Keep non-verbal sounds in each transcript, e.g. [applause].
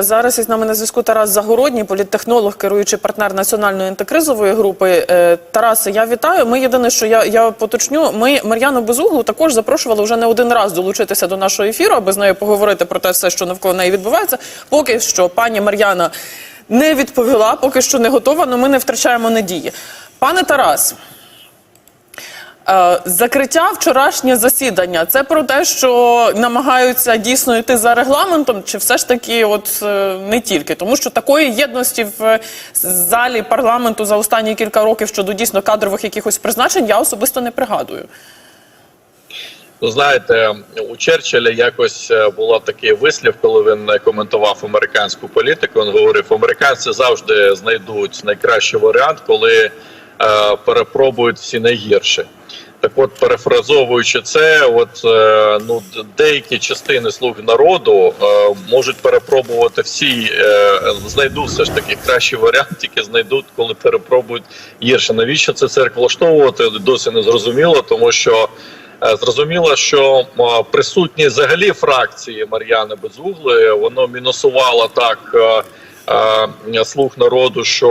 Зараз із нами на зв'язку Тарас Загородній, політтехнолог, керуючий партнер національної антикризової групи. Е, Тарасе, я вітаю. Ми єдине, що я, я поточню. Ми Мар'яну Безуглу також запрошували вже не один раз долучитися до нашого ефіру, аби з нею поговорити про те все, що навколо неї відбувається. Поки що пані Мар'яна не відповіла, поки що не готова, але ми не втрачаємо надії. Пане Тарас. Е, Закриття вчорашнє засідання. Це про те, що намагаються дійсно йти за регламентом, чи все ж таки, от е, не тільки, тому що такої єдності в е, залі парламенту за останні кілька років щодо дійсно кадрових якихось призначень я особисто не пригадую. Ну, знаєте, у Черчилля якось було такий вислів, коли він коментував американську політику. Він говорив, американці завжди знайдуть найкращий варіант, коли перепробують всі найгірші. Так, от, перефразовуючи це, от е, ну деякі частини слуг народу е, можуть перепробувати всі, е, знайдуть все ж таки кращий варіант, тільки знайдуть, коли перепробують гірше. Навіщо це церкву влаштовувати? Досі не зрозуміло, тому що. Е, Зрозуміло, що м, присутність взагалі фракції Мар'яни Безугли воно мінусувало так е, е, слух народу, що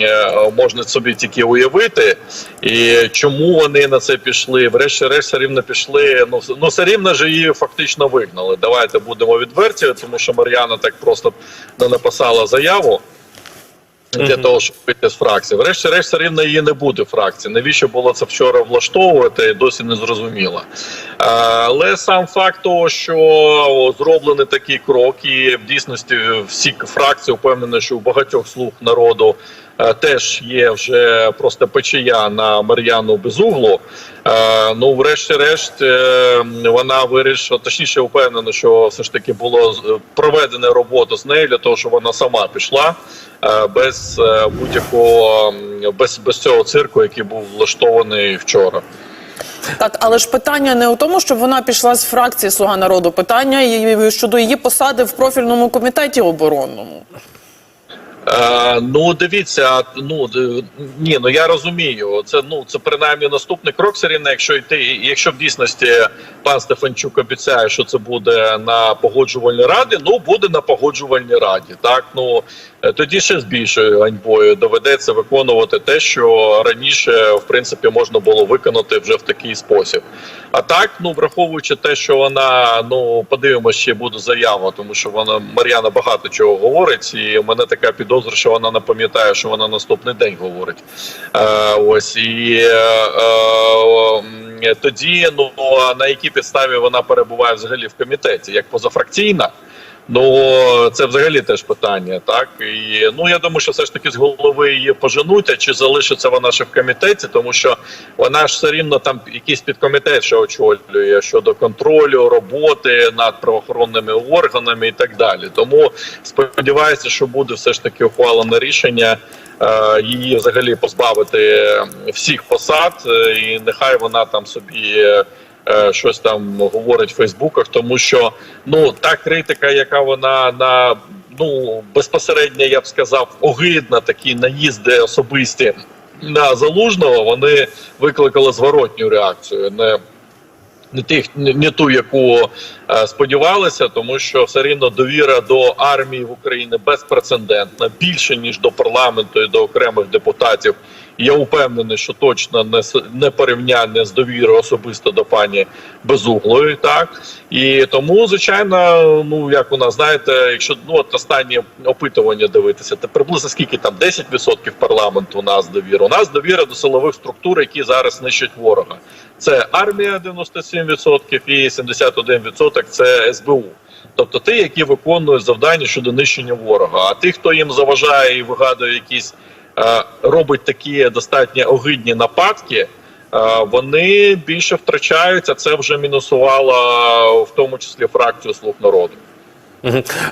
е, можна собі тільки уявити. І чому вони на це пішли? Врешті-решт все рівно пішли. Ну, ну все рівно ж її фактично вигнали. Давайте будемо відверті, тому що Мар'яна так просто не написала заяву для того, щоб вийти з фракції. Врешті-решт, все рівно її не буде фракції. Навіщо було це вчора влаштовувати, досі не зрозуміло. Але сам факт того, що зроблений такий крок, і в дійсності всі фракції впевнені, що у багатьох слуг народу теж є вже просто печія на Мар'яну Безуглу. Е, Ну, врешті-решт, е, вона вирішила, точніше, впевнена, що все ж таки було проведена робота з нею для того, щоб вона сама пішла е, без е, будь-якого без, без цього цирку, який був влаштований вчора. Так, але ж питання не у тому, щоб вона пішла з фракції Слуга народу. Питання щодо її посади в профільному комітеті оборонному. Е, ну дивіться, ну ні, ну я розумію. Це ну це принаймні наступний крок. Все рівно, якщо йти, якщо в дійсності пан Стефанчук обіцяє, що це буде на погоджувальній раді, ну буде на погоджувальній раді. Так ну тоді ще з більшою ганьбою доведеться виконувати те, що раніше в принципі можна було виконати вже в такий спосіб. А так, ну враховуючи те, що вона ну подивимося, ще буде заява, тому що вона Мар'яна багато чого говорить, і в мене така підозра, що вона не пам'ятає, що вона наступний день говорить. Е, ось і е, е, тоді, ну на якій підставі вона перебуває взагалі в комітеті, як позафракційна. Ну це взагалі теж питання, так і ну я думаю, що все ж таки з голови її поженуть, а чи залишиться вона ще в комітеті, тому що вона ж все рівно там якийсь підкомітет, що очолює щодо контролю роботи над правоохоронними органами і так далі. Тому сподіваюся, що буде все ж таки ухвалене рішення е, її взагалі позбавити всіх посад, е, і нехай вона там собі. Е, щось там говорить в Фейсбуках, тому що ну та критика, яка вона на ну безпосередньо, я б сказав, огидна такі наїзди особисті на залужного, вони викликали зворотню реакцію. Не не тих, не, ту, яку сподівалися, тому що все рівно довіра до армії в Україні безпрецедентна, більше ніж до парламенту і до окремих депутатів. Я упевнений, що точно не не порівняння з довірою особисто до пані Безуглої, так і тому, звичайно, ну як у нас знаєте, якщо ну от останні опитування дивитися, то приблизно скільки там 10% парламенту у нас довіра. У нас довіра до силових структур, які зараз нищать ворога. Це армія 97% і 71% це СБУ. Тобто ті, які виконують завдання щодо нищення ворога. А ті, хто їм заважає і вигадує якісь, е, робить такі достатньо огидні нападки, е, вони більше втрачаються. Це вже мінусувало в тому числі фракцію слуг народу.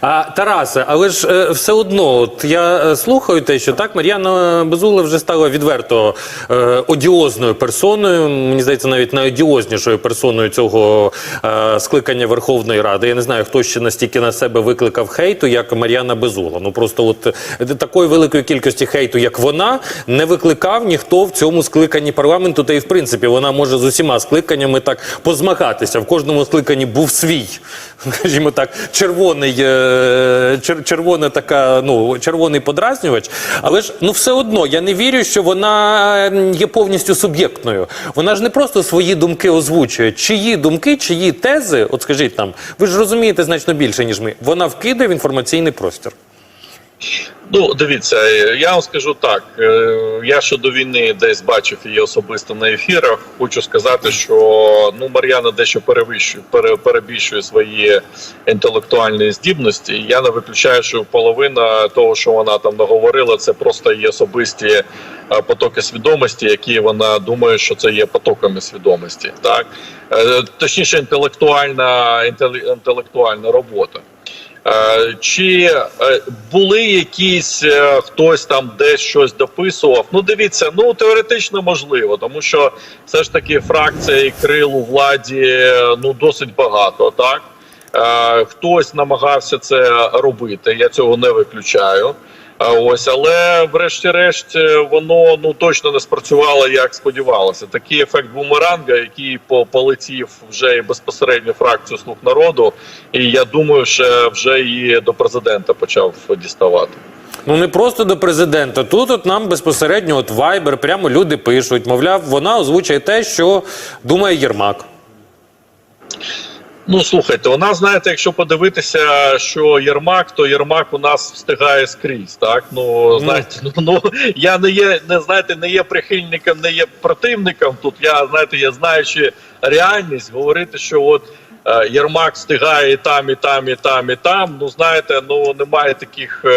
А Тарасе, але ж е, все одно, от я е, слухаю те, що так Мар'яна Безугла вже стала відверто е, одіозною персоною. Мені здається, навіть найодіознішою персоною цього е, скликання Верховної Ради. Я не знаю, хто ще настільки на себе викликав хейту, як Мар'яна Безугла. Ну просто от е, такої великої кількості хейту, як вона, не викликав ніхто в цьому скликанні парламенту. Та й в принципі вона може з усіма скликаннями так позмагатися. В кожному скликанні був свій, [laughs] скажімо так, червоний червоний, е, чер, червона така, ну, червоний подразнювач. Але ж ну все одно я не вірю, що вона є повністю суб'єктною. Вона ж не просто свої думки озвучує. Чиї думки, чиї тези, от скажіть нам, ви ж розумієте значно більше, ніж ми. Вона вкидає в інформаційний простір. Ну, дивіться, е, я вам скажу так. е, Я ще до війни десь бачив її особисто на ефірах. Хочу сказати, що ну Мар'яна дещо перевищує, пере, перебільшує свої інтелектуальні здібності. Я не виключаю, що половина того, що вона там наговорила, це просто її особисті е, потоки свідомості, які вона думає, що це є потоками свідомості. Так точніше, інтелектуальна інтеле- інтелектуальна робота. Е, Чи е, були якісь е, хтось там десь щось дописував? Ну дивіться, ну теоретично можливо, тому що все ж таки фракція і крил у владі ну досить багато, так хтось намагався це робити. Я цього не виключаю. Ось, але врешті-решт е, воно ну точно не спрацювало, як сподівалося. Такий ефект бумеранга, який по- полетів вже і безпосередньо фракцію слуг народу, і я думаю, що вже і до президента почав діставати. Ну не просто до президента. Тут от нам безпосередньо от Viber, прямо люди пишуть. Мовляв, вона озвучує те, що думає Єрмак. Ну слухайте, у нас знаєте, якщо подивитися, що Єрмак, то Єрмак у нас встигає скрізь. Так ну знаєте, ну, ну я не є, не знаєте, не є прихильником, не є противником. Тут я знаєте, я знаючи реальність, говорити, що от. Е, Єрмак встигає і там, і там, і там, і там. Ну знаєте, ну немає таких. Е,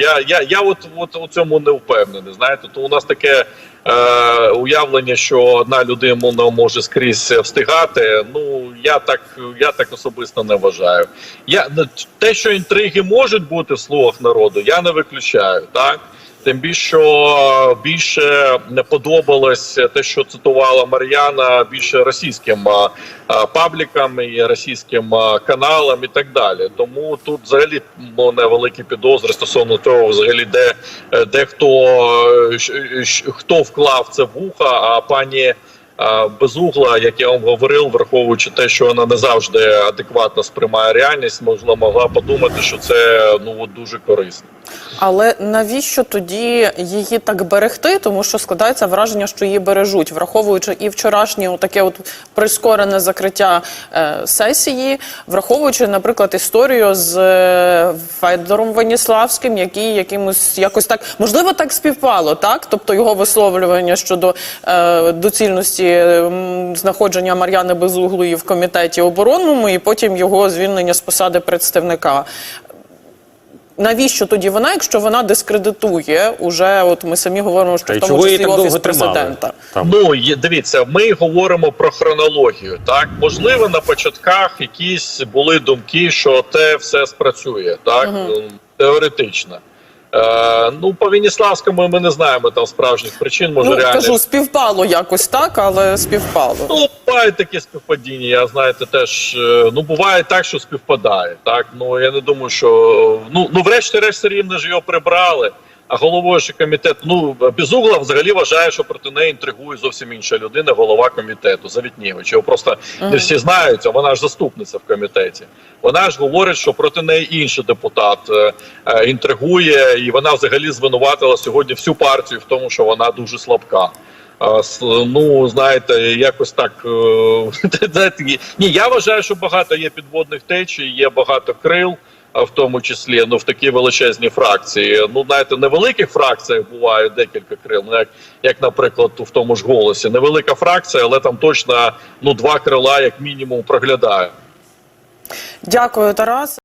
я я, я от, от у цьому не впевнений. Знаєте, то у нас таке е, уявлення, що одна людина може скрізь встигати. Ну я так я так особисто не вважаю. Я те, що інтриги можуть бути в слугах народу, я не виключаю. Так тим більше більше не подобалось те, що цитувала Мар'яна, більше російським паблікам і російським каналам і так далі. Тому тут взагалі мене великі підозри стосовно того, взагалі, де, де хто, е, хто вклав це вуха, а пані. Безугла, як я вам говорив, враховуючи те, що вона не завжди адекватно сприймає реальність, можливо, могла подумати, що це ну дуже корисно. Але навіщо тоді її так берегти? Тому що складається враження, що її бережуть, враховуючи і вчорашнє таке от прискорене закриття е, сесії, враховуючи, наприклад, історію з е, Федором Веніславським, який якимось якось так можливо так співпало, так? Тобто його висловлювання щодо е, доцільності знаходження Мар'яни Безуглої в комітеті оборонному, і потім його звільнення з посади представника. Навіщо тоді вона, якщо вона дискредитує уже? От ми самі говоримо, що А в тому чого числі офіс президента. Там. Ну є- дивіться, ми говоримо про хронологію. Так можливо, на початках якісь були думки, що те все спрацює, так Ну, теоретично. Е, ну по Веніславському ми не знаємо там справжніх причин. Може Ну реально кажу, співпало якось так, але співпало. Ну, бувають такі співпадіння. Я знаєте, теж е, ну буває так, що співпадає. Так ну я не думаю, що ну ну, врешті-решт рівне рівно ж його прибрали. А головою ж комітету, ну Безугла взагалі вважає, що проти неї інтригує зовсім інша людина, голова комітету Завітнєвич. Його просто не всі знають, а вона ж заступниця в комітеті. Вона ж говорить, що проти неї інший депутат е, е, інтригує, і вона взагалі звинуватила сьогодні всю партію в тому, що вона дуже слабка. Ну, знаєте, якось так. е, [laughs] ні, я вважаю, що багато є підводних течій, є багато крил, в тому числі ну, в такі величезні фракції. Ну, знаєте, невеликих фракціях буває декілька крил. Ну, як, як, наприклад, в тому ж голосі. Невелика фракція, але там точно ну, два крила, як мінімум, проглядає. Дякую, Тарас.